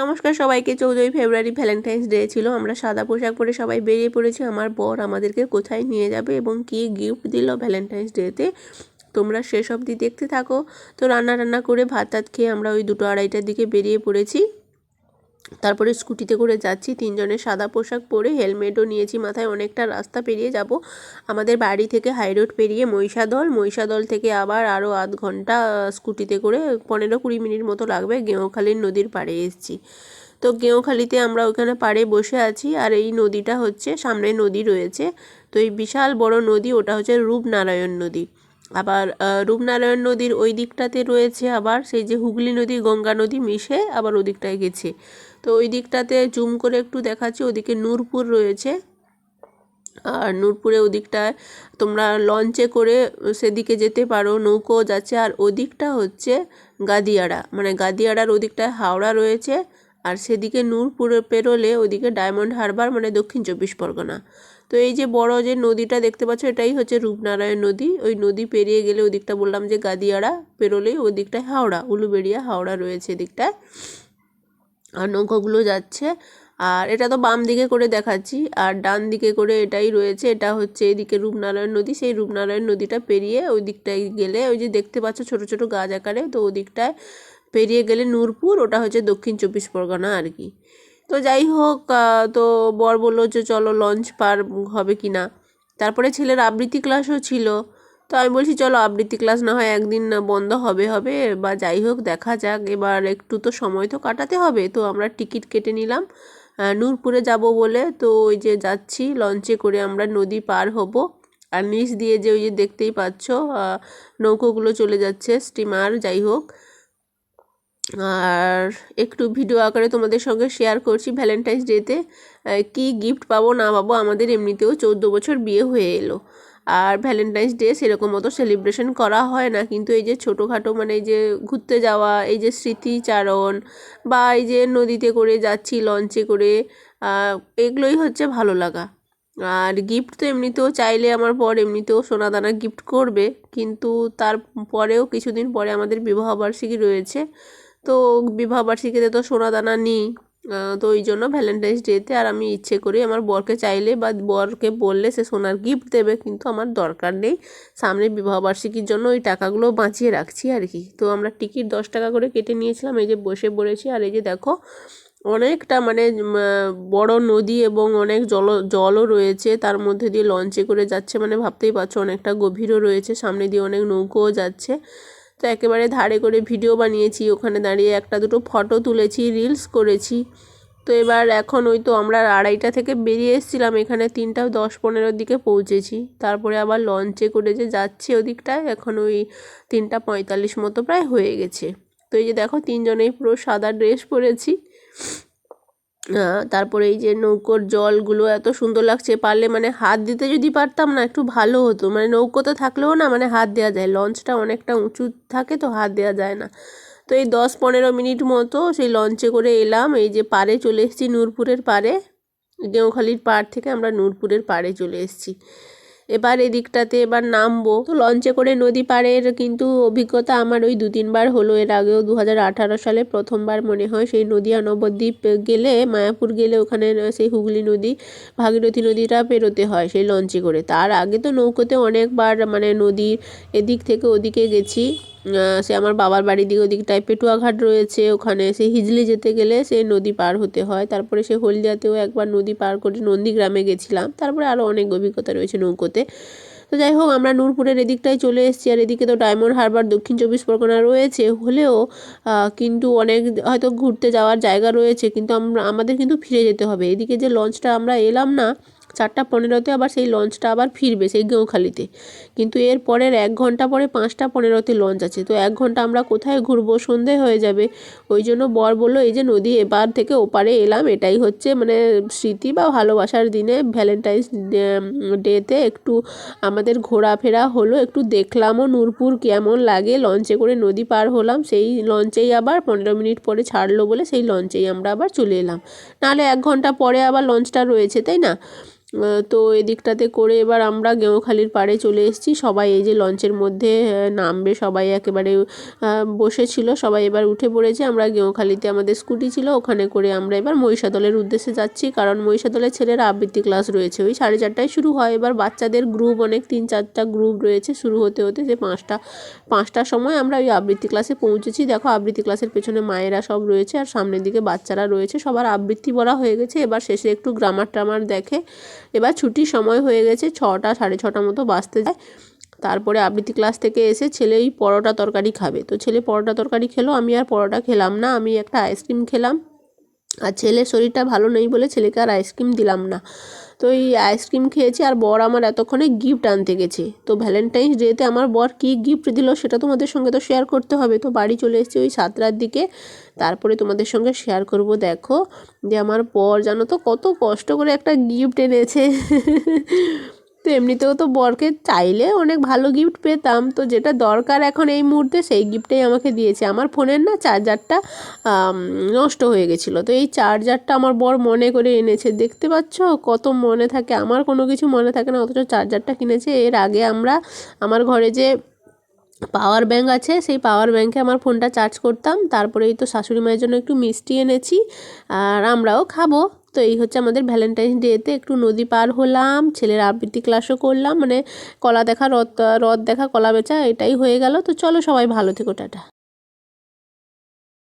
নমস্কার সবাইকে। চৌদ্দই ফেব্রুয়ারি Valentine's day ছিল। আমরা সাদা পোশাক পরে সবাই বেরিয়ে পড়েছি। আমার বর আমাদেরকে কোথায় নিয়ে যাবে এবং কী গিফট দিল ভ্যালেন্টাইন্স ডেতে তোমরা সেসব অবধি দেখতে থাকো। তো রান্না রান্না করে ভাত টাত খেয়ে আমরা ওই দুটো আড়াইটার দিকে বেরিয়ে পড়েছি। তারপরে স্কুটিতে করে যাচ্ছি তিনজনের সাদা পোশাক পরে হেলমেটও নিয়েছি, মাথায় অনেকটা রাস্তা পেরিয়ে যাব। আমাদের বাড়ি থেকে হাই রোড পেরিয়ে মহিষাদল মহিষাদল থেকে আবার আরও আধ ঘণ্টা স্কুটিতে করে পনেরো কুড়ি মিনিট মতো লাগবে গেঁওখালির নদীর পাড়ে এসেছি। তো গেঁওখালিতে আমরা ওখানে পাড়ে বসে আছি আর এই নদীটা হচ্ছে, সামনে নদী রয়েছে। তো এই বিশাল বড় নদী, ওটা হচ্ছে রূপনারায়ণ নদী। আবার রূপনারায়ণ নদীর ওই দিকটাতে রয়েছে আবার, সেই যে হুগলি নদী, গঙ্গা নদী মিশে আবার ওদিকটায় গেছে। তো ওই দিকটাতে জুম করে একটু দেখাচ্ছি, ওদিকে নূরপুর রয়েছে। আর নূরপুরে ওদিকটায় তোমরা লঞ্চে করে সেদিকে যেতে পারো, নৌকো যাচ্ছে। আর ওদিকটা হচ্ছে গাদিয়াড়া মানে গাদিয়াড়ার ওদিকটায় হাওড়া রয়েছে। আর সেদিকে নূরপুরে পেরোলে ওদিকে ডায়মন্ড হারবার মানে দক্ষিণ চব্বিশ পরগনা। তো এই যে বড় যে নদীটা দেখতে পাচ্ছ, এটাই হচ্ছে রূপনারায়ণ নদী। ওই নদী পেরিয়ে গেলে ওদিকটা বললাম যে গাদিয়াড়া পেরোলেই ওদিকটায় হাওড়া, উলুবেড়িয়া, হাওড়া রয়েছে এদিকটায়। আর নৌকোগুলো যাচ্ছে। আর এটা তো বাম দিকে করে দেখাচ্ছি। আর ডান দিকে করে এটাই রয়েছে। এটা হচ্ছে এদিকে রূপনারায়ণ নদী। সেই রূপনারায়ণ নদীটা পেরিয়ে ওই দিকটায় গেলে ওই যে দেখতে পাচ্ছ ছোট ছোট গাছ আকারে, তো ওই দিকটায় পেরিয়ে গেলে নূরপুর, ওটা হচ্ছে দক্ষিণ চব্বিশ পরগনা আর কি। তো যাই হোক তো বর বলল যে চলো লঞ্চ পার হবে কি না তারপরে ছেলের আবৃত্তি ক্লাসও ছিল। তো আমি বলছি, চলো আবৃত্তি ক্লাস না হয় একদিন বন্ধ হবে হবে বা যাই হোক, দেখা যাক। এবার একটু তো সময় তো কাটাতে হবে। তো আমরা টিকিট কেটে নিলাম। নূরপুরে যাব বলে তো ওই যে যাচ্ছি লঞ্চে করে আমরা নদী পার হব। আর নিচ দিয়ে যে ওই যে দেখতেই পাচ্ছ নৌকোগুলো চলে যাচ্ছে স্টিমার যাই হোক। আর একটু ভিডিও আকারে তোমাদের সঙ্গে শেয়ার করছি ভ্যালেন্টাইন্স ডেতে কি গিফট পাবো না পাবো আমাদের এমনিতেও চৌদ্দ বছর বিয়ে হয়ে এলো। আর ভ্যালেন্টাইন্স ডে সেরকম মতো সেলিব্রেশন করা হয় না। কিন্তু এই যে ছোটোখাটো মানে এই যে ঘুরতে যাওয়া, এই যে স্মৃতিচারণ বা এই যে নদীতে করে যাচ্ছি লঞ্চে করে এগুলোই হচ্ছে ভালো লাগা। আর গিফট তো এমনিতেও চাইলে আমার বর এমনিতেও সোনাদানা গিফট করবে, কিন্তু তারপরেও কিছুদিন পরে আমাদের বিবাহবার্ষিকী রয়েছে। তো বিবাহবার্ষিকীতে তো সোনাদানা নিই। তো ওই জন্য ভ্যালেন্টাইন্স ডেতে আর আমি ইচ্ছে করি আমার বরকে চাইলে বা বরকে বললে সে সোনার গিফট দেবে, কিন্তু আমার দরকার নেই। সামনে বিবাহবার্ষিকীর জন্য ওই টাকাগুলো বাঁচিয়ে রাখছি আর কি। তো আমরা টিকিট দশ টাকা করে কেটে নিয়েছিলাম, এই যে বসে পড়েছি আর এই যে দেখো, অনেকটা মানে বড় নদী এবং অনেক জল, জলও রয়েছে, তার মধ্যে দিয়ে লঞ্চে করে যাচ্ছে। মানে ভাবতেই পারছ অনেকটা গভীরও রয়েছে, সামনে দিয়ে অনেক নৌকোও যাচ্ছে। তো একেবারে ধারে করে ভিডিও বানিয়েছি। ওখানে দাঁড়িয়ে একটা দুটো ফটো তুলেছি রিলস করেছি। তো এবার এখন ওই তো আমরা আড়াইটা থেকে বেরিয়ে এসেছিলাম। এখানে তিনটা দশ পনেরোর দিকে পৌঁছেছি। তারপরে আবার লঞ্চে করে যে যাচ্ছে ওদিকটায়, এখন ওই তিনটা পঁয়তাল্লিশ মতো প্রায় হয়ে গেছে। তো এই যে দেখো, তিনজনেই পুরো সাদা ড্রেস পরেছি। তারপরে এই যে নৌকোর জলগুলো এত সুন্দর লাগছে, পারলে মানে হাত দিতে যদি পারতাম না, একটু ভালো হতো। মানে নৌকোতে থাকলেও না মানে হাত দেওয়া যায়, লঞ্চটা অনেকটা উঁচু থাকে তো হাত দেওয়া যায় না। তো এই দশ পনেরো মিনিট মতো সেই লঞ্চে করে এলাম, এই যে পারে চলে এসেছি নূরপুরের পারে গেঁওখালির পাড় থেকে আমরা নূরপুরের পাড়ে চলে এসেছি। এবার এদিকটাতে এবার নামবো। তো লঞ্চে করে নদী পাড়ের কিন্তু অভিজ্ঞতা আমার ওই দু তিনবার হলো। এর আগেও দু হাজার আঠারো সালে প্রথমবার মনে হয় সেই নদীয়া নবদ্বীপ গেলে, মায়াপুর গেলে ওখানে সেই হুগলি নদী, ভাগীরথী নদীটা পেরোতে হয় সেই লঞ্চে করে। তার আগে তো নৌকোতে অনেকবার মানে নদীর এদিক থেকে ওদিকে গেছি। সে আমার বাবার বাড়ির দিকে ওদিকটায় পেটুয়াঘাট রয়েছে, ওখানে সে হিজলি যেতে গেলে সে নদী পার হতে হয়। তারপরে সে হলদিয়াতেও একবার নদী পার করে নন্দীগ্রামে গেছিলাম। তারপরে আরও অনেক অভিজ্ঞতা রয়েছে নৌকোতে। তো যাই হোক, আমরা নূরপুরের এদিকটাই চলে এসেছি। আর এদিকে তো ডায়মন্ড হারবার, দক্ষিণ চব্বিশ পরগনা রয়েছে। হলেও কিন্তু অনেক হয়তো ঘুরতে যাওয়ার জায়গা রয়েছে, কিন্তু আমরা, আমাদের কিন্তু ফিরে যেতে হবে। এদিকে যে লঞ্চটা আমরা এলাম না চারটা পনেরোতে আবার সেই লঞ্চটা আবার ফিরবে সেই গেঁওখালিতে কিন্তু এর পরের এক ঘণ্টা পরে পাঁচটা পনেরোতে লঞ্চ আছে। তো এক ঘণ্টা আমরা কোথায় ঘুরবো? সন্ধে হয়ে যাবে। ওই জন্য বর বলল, এই যে নদী এপার থেকে ওপারে এলাম, এটাই হচ্ছে মানে স্মৃতি বা ভালোবাসার দিনে। ভ্যালেন্টাইন্স ডেতে একটু আমাদের ঘোরাফেরা হলো, একটু দেখলামও নূরপুর কেমন লাগে। লঞ্চে করে নদী পার হলাম, সেই লঞ্চেই আবার পনেরো মিনিট পরে ছাড়লো বলে সেই লঞ্চেই আমরা আবার চলে এলাম। নাহলে এক ঘণ্টা পরে আবার লঞ্চটা রয়েছে, তাই না? তো এদিকটাতে করে এবার আমরা গেঁওখালির পাড়ে চলে এসেছি। সবাই এই যে লঞ্চের মধ্যে নামবে, সবাই একেবারে বসেছিল, সবাই এবার উঠে পড়েছে। আমরা গেঁওখালিতে আমাদের স্কুটি ছিল, ওখানে করে আমরা এবার মহিষাদলের উদ্দেশ্যে যাচ্ছি। কারণ মহিষাদলের ছেলেরা আবৃত্তি ক্লাস রয়েছে। ওই সাড়ে চারটায় শুরু হয়। এবার বাচ্চাদের গ্রুপ অনেক তিন চারটা গ্রুপ রয়েছে। শুরু হতে হতে যে পাঁচটা, পাঁচটার সময় আমরা ওই আবৃত্তি ক্লাসে পৌঁছেছি। দেখো, আবৃত্তি ক্লাসের পেছনে মায়েরা সব রয়েছে আর সামনের দিকে বাচ্চারা রয়েছে। সবার আবৃত্তি বলা হয়ে গেছে। এবার শেষে একটু গ্রামার ট্রামার দেখে এবার ছুটির সময় হয়ে গেছে, ছটা, সাড়ে ছটা মতো বাঁচতে যায়। তারপরে আবৃত্তি ক্লাস থেকে এসে ছেলে এই পরোটা তরকারি খাবে। তো ছেলে পরোটা তরকারি খেলো, আমি আর পরোটা খেলাম না, আমি একটা আইসক্রিম খেলাম। আর ছেলের শরীরটা ভালো নেই বলে ছেলেকে আর আইসক্রিম দিলাম না। তো এই আইসক্রিম খেয়েছি আর বর আমার এতক্ষণে গিফট আনতে গেছে। তো ভ্যালেন্টাইন্স ডেতে আমার বর কী গিফট দিল সেটা তোমাদের সঙ্গে তো শেয়ার করতে হবে। তো বাড়ি চলে এসেছি ওই সাতটার দিকে। তারপরে তোমাদের সঙ্গে শেয়ার করব, দেখো। যে আমার বর জানো তো কত কষ্ট করে একটা গিফট এনেছে। এমনিতেও তো বরকে চাইলে অনেক ভালো গিফট পেতাম। তো যেটা দরকার এখন এই মুহূর্তে সেই গিফটটাই আমাকে দিয়েছে। আমার ফোনের না চার্জারটা নষ্ট হয়ে গেছিল। তো এই চার্জারটা আমার বর মনে করে এনেছে। দেখতে পাচ্ছ? কত মনে থাকে। আমার কোনো কিছু মনে থাকে না। অথচ চার্জারটা কিনেছে। এর আগে আমরা, আমার ঘরে যে পাওয়ার ব্যাঙ্ক আছে, সেই পাওয়ার ব্যাঙ্কে আমার ফোনটা চার্জ করতাম। তারপরে এই তো শাশুড়ি মায়ের জন্য একটু মিষ্টি এনেছি। আর আমরাও খাব। তো এই হচ্ছে আমাদের ভ্যালেন্টাইন্স ডেতে একটু নদী পার হলাম, ছেলের আবৃত্তি ক্লাসও করলাম মানে কলা দেখা, রথ রথ দেখা, কলা বেচা, এটাই হয়ে গেল। তো চলো সবাই ভালো থেকো, টাটা।